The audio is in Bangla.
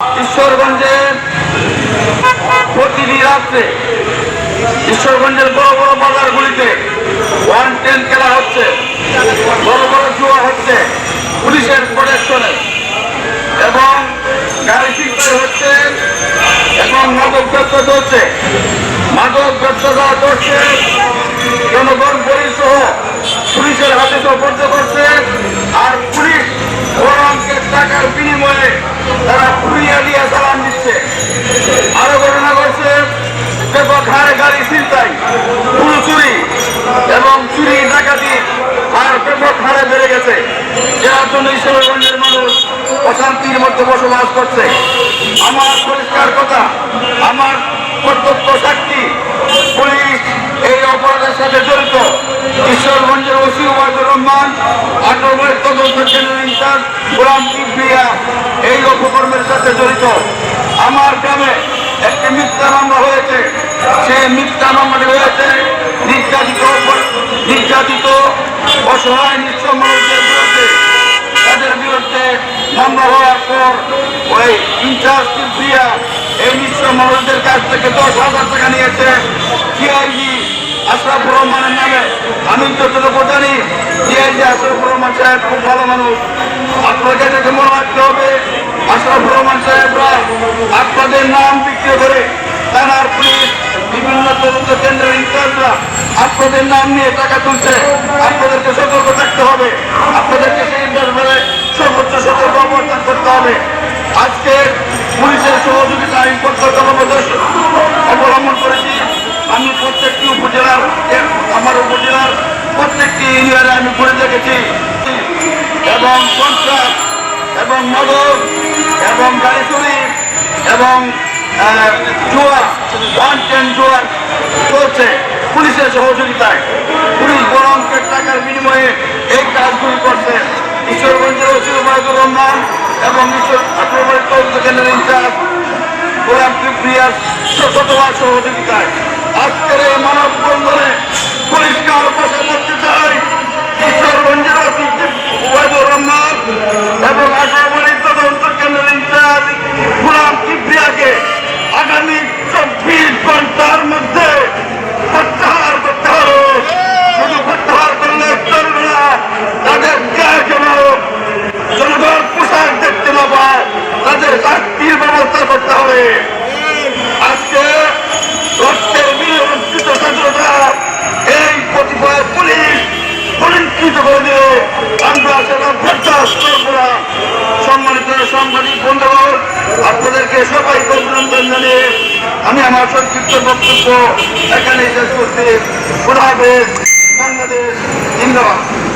ঈশ্বরগঞ্জে প্রতিটি রাত্রে ঈশ্বরগঞ্জের বড় বড় বাজারগুলিতে ওয়ান টেন খেলা হচ্ছে, বড় বড় জুয়া হচ্ছে, পুলিশের প্রোটেকশনে। এবং গাড়ি চিন্তায় হচ্ছে, এবং মাদক ব্যবসা চলছে। মাদক ব্যবসা চলছে জনগণ বলি সহ পুলিশের হাতে সোপর্দ অশান্তির মধ্যে বসবাস করছে। আমার পরিষ্কার কথা, আমার কর্তব্য সাক্ষী পুলিশ এই অপরাধের সাথে জড়িত। ঈশ্বরগঞ্জের ওসি ওবায়দুর রহমান আটকের তদন্ত কেন্দ্রের ইনচার্জ গোলাম কিবরিয়া এই অপকর্মের সাথে জড়িত। আমার গ্রামে একটি মিথ্যা মামলা হয়েছে। সে মিথ্যা মামলাটি হয়েছে নির্যাতিত নির্যাতিত, অসহায় নিঃস্ব মামলা হওয়ার পর ওই ইনচার্জ কিবরিয়া এই নিঃস্ব মানুষদের কাছ থেকে দশ হাজার টাকা নিয়েছে সিআইজি আশরাফুর রহমানের নামে। আমি যতটুকু জানি সিআইজি আশরাফুর রহমান সাহেব খুব ভালো মানুষ। আপনাকে দেখে মনে রাখতে হবে, আশরাফুর রহমান সাহেবরা আপনাদের নাম বিক্রি করে থানার পুলিশ, বিভিন্ন তদন্ত কেন্দ্রের ইনচার্জরা আপনাদের নাম নিয়ে টাকা তুলছে। আপনাদেরকে সতর্ক থাকতে হবে। আপনাদেরকে সেই ব্যাপারে সর্বোচ্চ সতর্ক অবস্থান করতে হবে আজকে পুলিশের সহযোগিতা আমি প্রত্যক্ষ অবলম্বন করেছি আমি প্রত্যেকটি উপজেলার আমার উপজেলার প্রত্যেকটি ইউনিয়নে আমি ঘুরে দেখেছি। এবং সন্ত্রাস এবং মদক এবং গাড়ি এবং আহ, জুয়া ওয়ান টেন জুয়ার চলছে পুলিশের সহযোগিতায়। পুলিশ অঙ্কের টাকার বিনিময়ে এই কাজগুলি করছে। ঈশ্বরগঞ্জের ওবায়দুর রহমান এবং ঈশ্বর আক্রমণের তদন্ত কেন্দ্রের ইনচার্জ কিপ্রিয়ার শতবার সহযোগিতায়। আজকের এই মানব বন্ধনে পুলিশকে করতে চাই ঈশ্বরগঞ্জের ওসি রহমান এবং আক্রমণের তদন্ত কেন্দ্রের ইনচার্জ গোলাম কিপ্রিয়াকে আগামী চব্বিশ ঘণ্টার মধ্যে প্রত্যাহার করতে হবে। শুধু প্রত্যাহার করলে চলবে না, তাদের গায়ে যেন জনগণ পোশাক দেখতে না পায় তাদের শাস্তির ব্যবস্থা করতে হবে। সেটা বরদাস্ত করব না সম্মানিত সাংবাদিক বন্ধুগণ, আপনাদেরকে সবাইকে অভিনন্দন জানিয়ে আমি আমার সংক্ষিপ্ত বক্তব্য এখানে শেষ খোদা বাংলাদেশ, জিন্দাবাদ।